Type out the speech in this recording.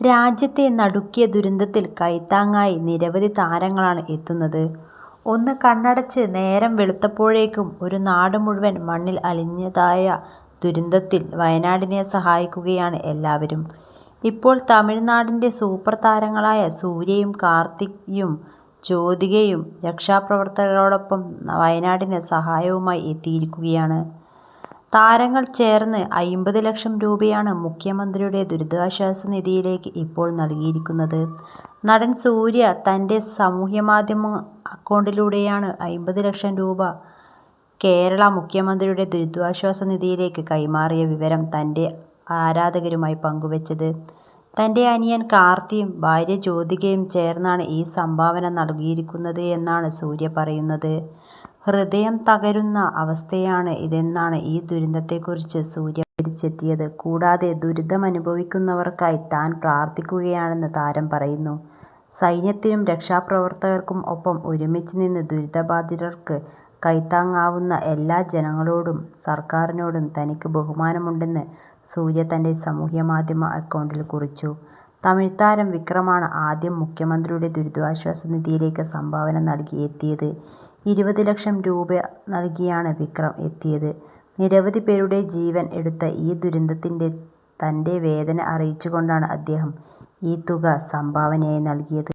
രാജ്യത്തെ നടുക്കിയ ദുരന്തത്തിൽ കൈത്താങ്ങായി നിരവധി താരങ്ങളാണ് എത്തുന്നത്. ഒന്ന് കണ്ണടച്ച് നേരം വെളുത്തപ്പോഴേക്കും ഒരു നാട് മുഴുവൻ മണ്ണിൽ അലിഞ്ഞതായ ദുരന്തത്തിൽ വയനാടിനെ സഹായിക്കുകയാണ് എല്ലാവരും. ഇപ്പോൾ തമിഴ്നാടിന്റെ സൂപ്പർ താരങ്ങളായ സൂര്യയും കാർത്തിയും ജ്യോതികയും രക്ഷാപ്രവർത്തകരോടൊപ്പം വയനാടിന് സഹായവുമായി എത്തിയിരിക്കുകയാണ്. താരങ്ങൾ ചേർന്ന് അയ്മ്പത് ലക്ഷം രൂപയാണ് മുഖ്യമന്ത്രിയുടെ ദുരിതാശ്വാസ നിധിയിലേക്ക് ഇപ്പോൾ നൽകിയിരിക്കുന്നത്. നടൻ സൂര്യ തന്റെ സാമൂഹ്യമാധ്യമ അക്കൗണ്ടിലൂടെയാണ് അയ്മ്പത് ലക്ഷം രൂപ കേരള മുഖ്യമന്ത്രിയുടെ ദുരിതാശ്വാസ നിധിയിലേക്ക് കൈമാറിയ വിവരം തന്റെ ആരാധകരുമായി പങ്കുവച്ചത്. തന്റെ അനിയൻ കാർത്തിയും ഭാര്യ ജ്യോതികയും ചേർന്നാണ് ഈ സംഭാവന നൽകിയിരിക്കുന്നത് എന്നാണ് സൂര്യ പറയുന്നത്. ഹൃദയം തകരുന്ന അവസ്ഥയാണ് ഇതെന്നാണ് ഈ ദുരന്തത്തെക്കുറിച്ച് സൂര്യ തിരിച്ചെത്തിയത് കൂടാതെ ദുരിതമനുഭവിക്കുന്നവർക്കായി താൻ പ്രാർത്ഥിക്കുകയാണെന്ന് താരം പറയുന്നു. സൈന്യത്തിനും രക്ഷാപ്രവർത്തകർക്കും ഒപ്പം ഒരുമിച്ച് നിന്ന് ദുരിതബാധിതർക്ക് കൈത്താങ്ങാവുന്ന എല്ലാ ജനങ്ങളോടും സർക്കാരിനോടും തനിക്ക് ബഹുമാനമുണ്ടെന്ന് സൂര്യ തന്റെ സാമൂഹ്യമാധ്യമ അക്കൗണ്ടിൽ കുറിച്ചു. തമിഴ് താരം വിക്രമാണ് ആദ്യം മുഖ്യമന്ത്രിയുടെ ദുരിതാശ്വാസ നിധിയിലേക്ക് സംഭാവന നൽകി എത്തിയത്. ഇരുപത് ലക്ഷം രൂപ നൽകിയാണ് വിക്രം എത്തിയത്. നിരവധി പേരുടെ ജീവൻ എടുത്ത ഈ ദുരന്തത്തിൽ തന്റെ വേദന അറിയിച്ചുകൊണ്ടാണ് അദ്ദേഹം ഈ തുക സംഭാവനയായി നൽകിയത്.